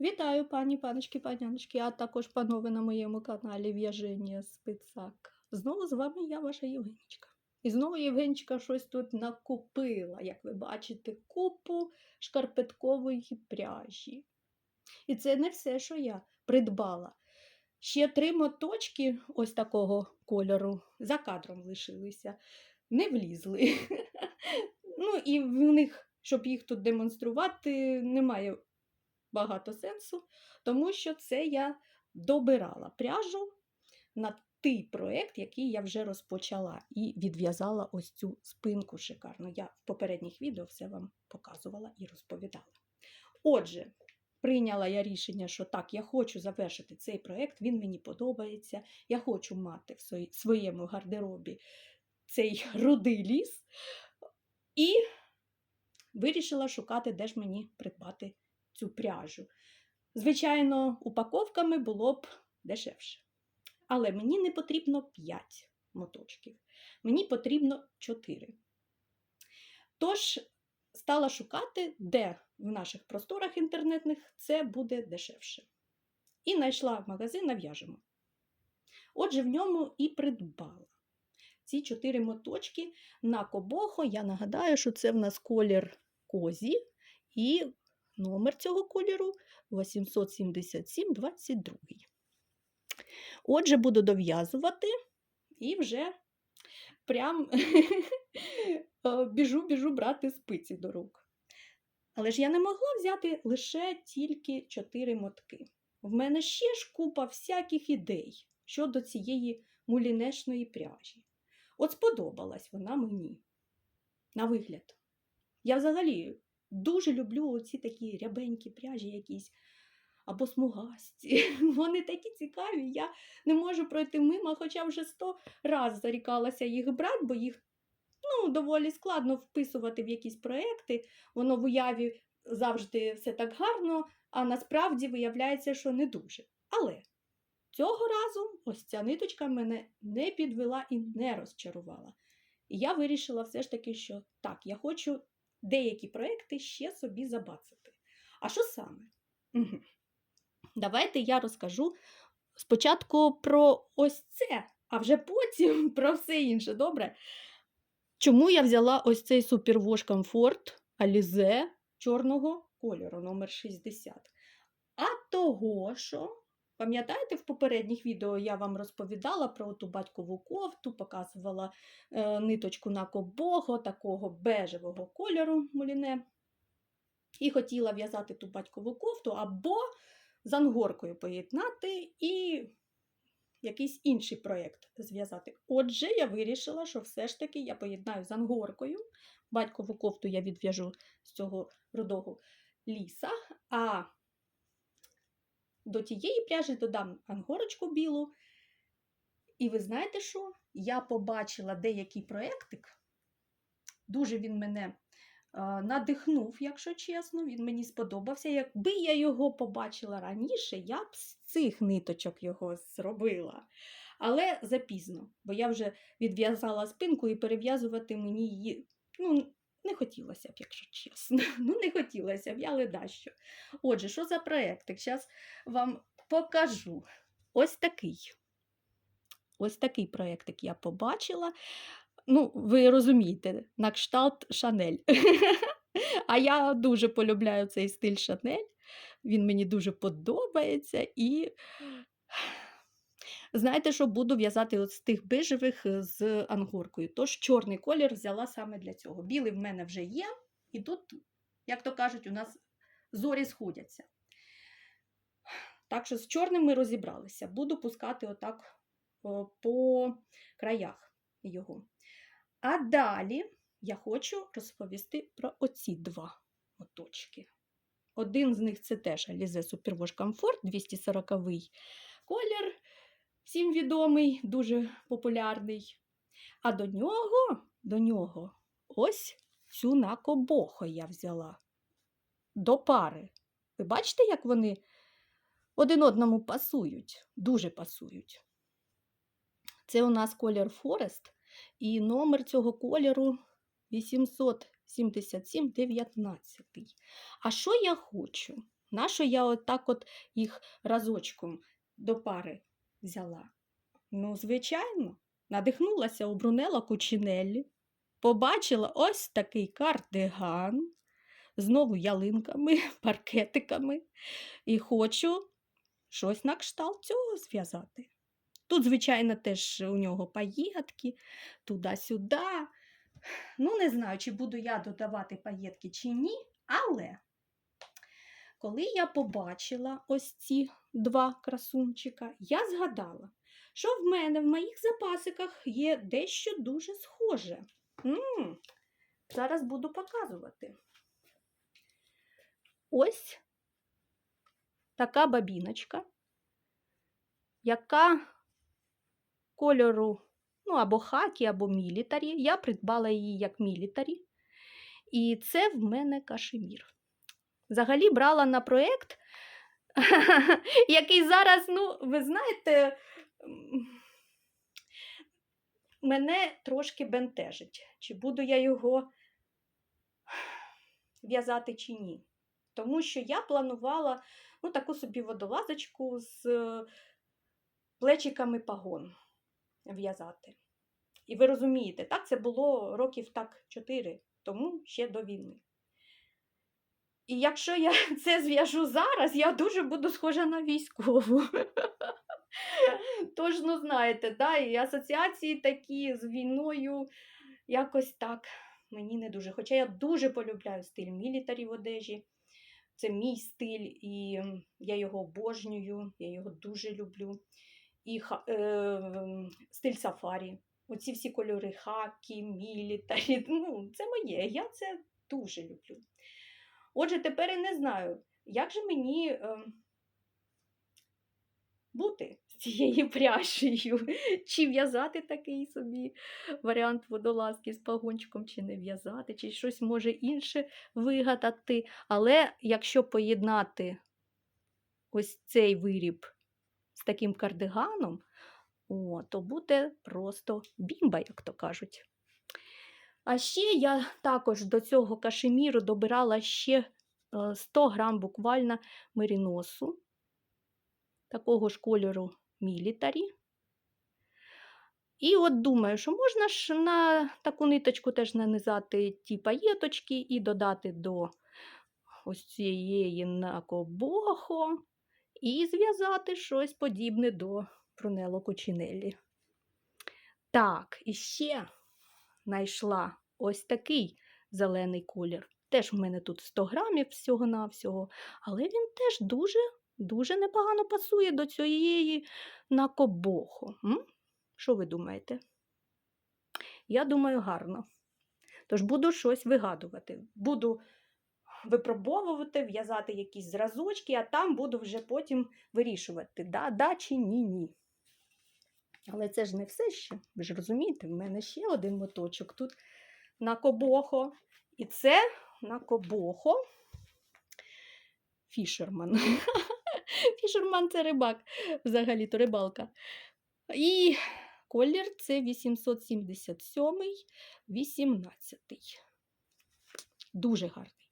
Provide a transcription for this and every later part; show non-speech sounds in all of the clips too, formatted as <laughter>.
Вітаю, пані, паночки, паняночки, а також панове на моєму каналі В'яження Спицак. Знову з вами я, ваша Євгенічка. І знову Євгенічка щось тут накупила, як ви бачите, купу шкарпеткової пряжі. І це не все, що я придбала. Ще три моточки ось такого кольору за кадром лишилися, не влізли. <laughs> Ну і в них, щоб їх тут демонструвати, немає багато сенсу, тому що це я добирала пряжу на той проєкт, який я вже розпочала, і відв'язала ось цю спинку шикарну. Я в попередніх відео все вам показувала і розповідала. Отже, прийняла я рішення, що так, я хочу завершити цей проєкт, він мені подобається, я хочу мати в своєму гардеробі цей <laughs> рудий ліс. І вирішила шукати, де ж мені придбати цю пряжу. Звичайно, упаковками було б дешевше. Але мені не потрібно 5 моточків, мені потрібно 4. Тож стала шукати, де в наших просторах інтернетних це буде дешевше. І знайшла магазин «Нав'яжемо». Отже, в ньому і придбала. Ці 4 моточки на кобохо. Я нагадаю, що це в нас колір козі, і номер цього кольору 877-22. Отже, буду дов'язувати і вже прям <laughs> е, біжу, біжу брати спиці до рук. Але ж я не могла взяти лише тільки 4 мотки. В мене ще ж купа всяких ідей щодо цієї мулінешної пряжі. От сподобалась вона мені на вигляд. Я взагалі дуже люблю оці такі рябенькі пряжі якісь або смугасті. <laughs> Вони такі цікаві. Я не можу пройти мимо, хоча вже сто раз зарікалася їх брати, бо їх ну, доволі складно вписувати в якісь проекти. Воно в уяві завжди все так гарно, а насправді виявляється, що не дуже. Але цього разу ось ця ниточка мене не підвела і не розчарувала. І я вирішила все ж таки, що так, я хочу деякі проекти ще собі забацати. А що саме? Мгм. Давайте я розкажу спочатку про ось це, а вже потім <laughs> про все інше, добре? Чому я взяла ось цей Superwash Comfort Alize чорного кольору, номер 60? А того, що, пам'ятаєте, в попередніх відео я вам розповідала про ту батькову кофту, показувала е, ниточку на кобого, такого бежевого кольору муліне. І хотіла в'язати ту батькову кофту або з ангоркою поєднати і якийсь інший проєкт зв'язати. Отже, я вирішила, що все ж таки я поєднаю з ангоркою. Батькову кофту я відв'яжу з цього рудого ліса, а до тієї пряжі додам ангорочку білу. І ви знаєте що? Я побачила деякий проєктик. Дуже він мене е, надихнув, якщо чесно, він мені сподобався. Якби я його побачила раніше, я б з цих ниточок його зробила. Але запізно, бо я вже відв'язала спинку і перев'язувати мені її ну, не хотілося б, якщо чесно. <laughs> Ну, не хотілося б, але дащо. Отже, що за проєктик? Зараз вам покажу. Ось такий. Ось такий проєктик я побачила. Ну, ви розумієте, на кшталт Шанель. <laughs> А я дуже полюбляю цей стиль Шанель. Він мені дуже подобається. І знаєте, що буду в'язати з тих бежевих е, з ангоркою. Тож чорний колір взяла саме для цього. Білий в мене вже є, і тут, як то кажуть, у нас зорі сходяться. Так що з чорним ми розібралися. Буду пускати отак по краях його. А далі я хочу розповісти про оці два моточки. Один з них це теж Alize Superwash Comfort 240 колір, всім відомий, дуже популярний. А до нього, до нього ось цю накобохо я взяла до пари. Ви бачите, як вони один одному пасують, дуже пасують. Це у нас колір Forest, і номер цього кольору 877-19. А що я хочу? Нащо я отак от їх разочком до пари взяла? Ну, звичайно, надихнулася у Брунелла Кучинеллі, побачила ось такий кардиган, знову ялинками, <laughs> паркетиками, і хочу щось на кшталт цього зв'язати. Тут, звичайно, теж у нього паєтки, туди-сюди. Ну, не знаю, чи буду я додавати паєтки чи ні, але коли я побачила ось ці два красунчика, я згадала, що в мене в моїх запасиках є дещо дуже схоже. м зараз буду показувати. Ось така бабіночка, яка кольору ну, або хакі, або мілітарі. Я придбала її як мілітарі. І це в мене кашемір. Взагалі брала на проєкт, <laughs> який зараз, ну, ви знаєте, мене трошки бентежить. Чи буду я його в'язати чи ні. Тому що я планувала ну, таку собі водолазочку з плечиками пагон в'язати. І ви розумієте, так це було років так 4 тому ще до війни. І якщо я <laughs> це зв'яжу зараз, я дуже буду схожа на військову. <laughs> Тож, ну знаєте, да, і асоціації такі з війною якось так мені не дуже. Хоча я дуже полюбляю стиль мілітарі в одежі. Це мій стиль, і я його обожнюю, я його дуже люблю. І е, стиль сафарі. Оці всі кольори хакі, мілітарі. <laughs> Ну, це моє, я це дуже люблю. Отже, тепер я не знаю, як же мені е, бути з цією пряжею, <laughs> чи в'язати такий собі варіант водолазки з пагончиком, чи не в'язати, чи щось може інше вигадати. Але якщо поєднати ось цей виріб з таким кардиганом, о, то буде просто бімба, як то кажуть. А ще я також до цього кашеміру добирала ще е, 100 грам буквально меріносу, такого ж кольору мілітарі. І от думаю, що можна ж на таку ниточку теж нанизати ті паєточки і додати до ось цієї накобохо і зв'язати щось подібне до Брунелло Кучинеллі. Так, і ще знайшла ось такий зелений колір. Теж в мене тут 100 грамів всього-навсього, але він теж дуже, дуже непогано пасує до цієї накобохо. М? Що ви думаєте? Я думаю, гарно. Тож буду щось вигадувати. Буду випробовувати, в'язати якісь зразочки, а там буду вже потім вирішувати, да, да чи ні, ні. Але це ж не все ще. Ви ж розумієте, в мене ще один моточок тут на кобохо. І це на кобохо фішерман. <laughs> Фішерман це рибак, взагалі-то рибалка. І колір це 877 18 Дуже гарний.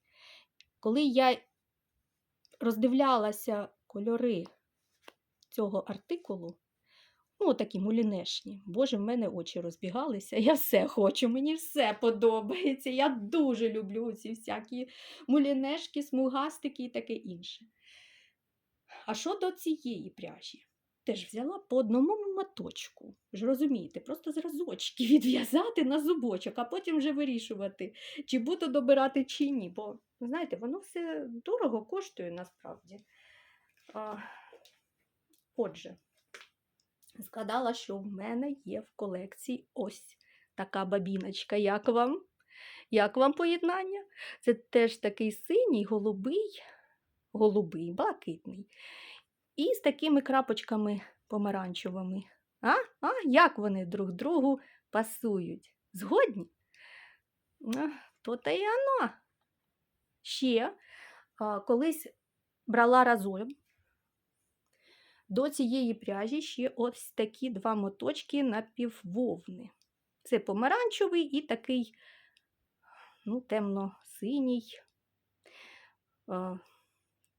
Коли я роздивлялася кольори цього артикулу, ну, такі мулінешні, боже, в мене очі розбігалися, <laughs> я все хочу, мені все подобається. Я дуже люблю ці всякі мулінешки, смугастики і таке інше. А щодо цієї пряжі, теж взяла по одному моточку. Ви ж розумієте, просто зразочки <laughs> відв'язати на зубочок, а потім вже вирішувати, чи буду добирати, чи ні. Бо, знаєте, воно все дорого коштує насправді. А, отже, згадала, що в мене є в колекції ось така бабіночка. Як вам? Як вам поєднання? Це теж такий синій, голубий, голубий, блакитний. І з такими крапочками помаранчевими. А? А? Як вони друг другу пасують? Згодні? А, То-то і оно. Ще колись брала разом до цієї пряжі ще ось такі два моточки напіввовни. Це помаранчевий і такий ну, темно-синій. А,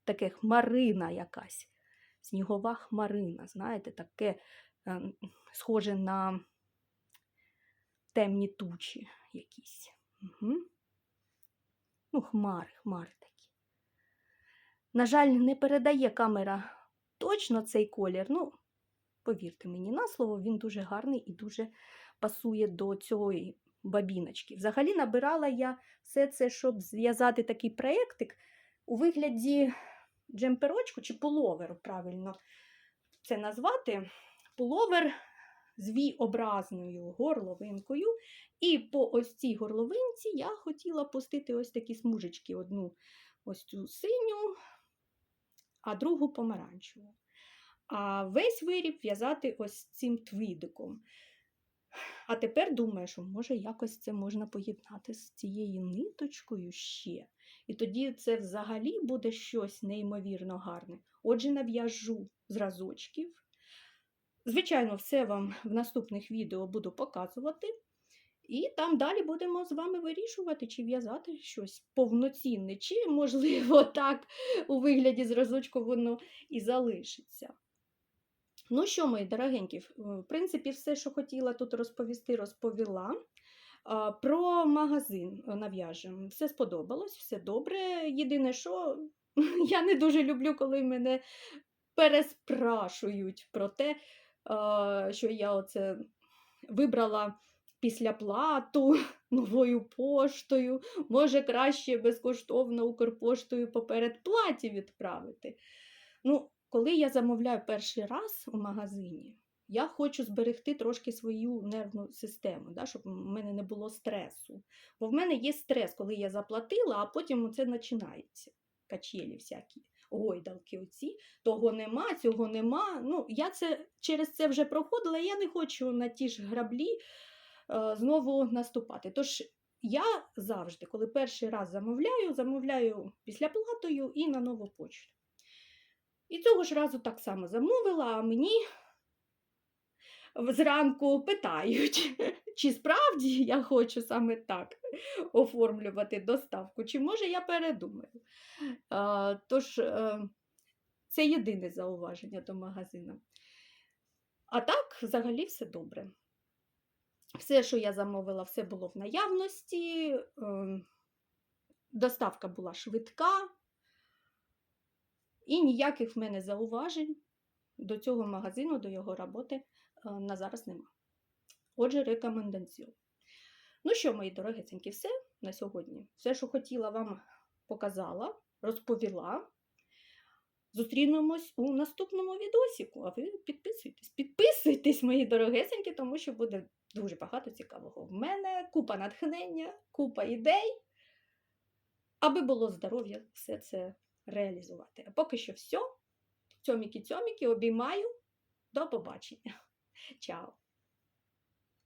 таке хмарина якась. Снігова хмарина, знаєте, таке е, схоже на темні тучі якісь. Угу. Ну, хмари, хмари такі. На жаль, не передає камера точно цей колір. Ну, повірте мені на слово, він дуже гарний і дуже пасує до цієї бабіночки. Взагалі набирала я все це, щоб зв'язати такий проєктик у вигляді джемперочку чи пуловеру, правильно це назвати. Пуловер з ві-образною горловинкою. І по ось цій горловинці я хотіла пустити ось такі смужечки: одну ось цю синю, а другу помаранчеву. А весь виріб в'язати ось цим твідиком. А тепер думаю, що може якось це можна поєднати з цією ниточкою ще. І тоді це взагалі буде щось неймовірно гарне. Отже, нав'яжу зразочків. Звичайно, все вам в наступних відео буду показувати. І там далі будемо з вами вирішувати, чи в'язати щось повноцінне, чи, можливо, <laughs> так у вигляді зразочку воно і залишиться. Ну що, мої дорогенькі, в принципі, все, що хотіла тут розповісти, розповіла. Про магазин нав'яжемо. Все сподобалось, все добре. Єдине, що <laughs> я не дуже люблю, коли мене переспрашують про те, що я оце вибрала після плату <laughs> новою поштою. Може, краще безкоштовно Укрпоштою поперед платі відправити. Ну, коли я замовляю перший раз у магазині, я хочу зберегти трошки свою нервну систему, да, щоб у мене не було стресу. Бо в мене є стрес, коли я заплатила, а потім це починається. Качелі всякі, гойдалки оці, того нема, цього нема. Ну, Я це через це вже проходила, я не хочу на ті ж граблі знову наступати. Тож я завжди, коли перший раз замовляю, замовляю після платою і на нову почту. І цього ж разу так само замовила, а мені зранку питають, <laughs> чи справді я хочу саме так оформлювати доставку, чи може я передумаю. Тож, е, це єдине зауваження до магазину. А так, взагалі, все добре. Все, що я замовила, все було в наявності. Е, доставка була швидка. І ніяких в мене зауважень до цього магазину, до його роботи е, на зараз нема. Отже, рекомендацію. Ну що, мої дорогеценькі, все на сьогодні. Все, що хотіла, вам показала, розповіла. Зустрінемось у наступному відосіку. А ви підписуйтесь, підписуйтесь, мої дорогесенькі, тому що буде дуже багато цікавого. В мене купа натхнення, купа ідей, аби було здоров'я все це реалізувати. А поки що все. Цьоміки-цьоміки, обіймаю. До побачення. Чао!